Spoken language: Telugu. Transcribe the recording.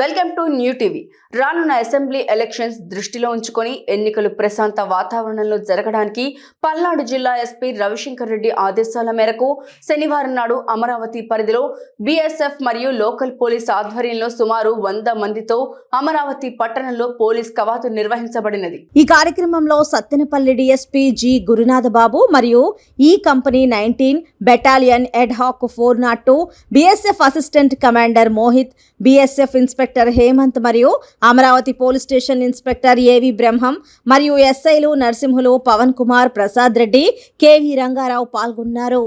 Welcome to new TV. రానున్న అసెంబ్లీ ఎలక్షన్స్ దృష్టిలో ఉంచుకొని ఎన్నికలు ప్రశాంత వాతావరణంలో జరగడానికి పల్నాడు జిల్లా ఎస్పీ రవిశంకర్ రెడ్డి ఆదేశాల మేరకు శనివారం నాడు అమరావతి పరిధిలో బీఎస్ఎఫ్ మరియు లోకల్ పోలీస్ ఆధ్వర్యంలో సుమారు వంద మందితో అమరావతి పట్టణంలో పోలీస్ కవాతు నిర్వహించబడినది. ఈ కార్యక్రమంలో సత్తెనపల్లి డిఎస్పీ జి గురునాథ బాబు మరియు ఈ company nineteen battalion ad hoc four not two BSF assistant commander Mohit BSF inspector Hemant మరియు Amaravati police station inspector AV Brahmam మరియు ఎస్ఐలు నరసింహులు పవన్ కుమార్ ప్రసాద్ రెడ్డి కేవీ రంగారావు పాల్గొన్నారు.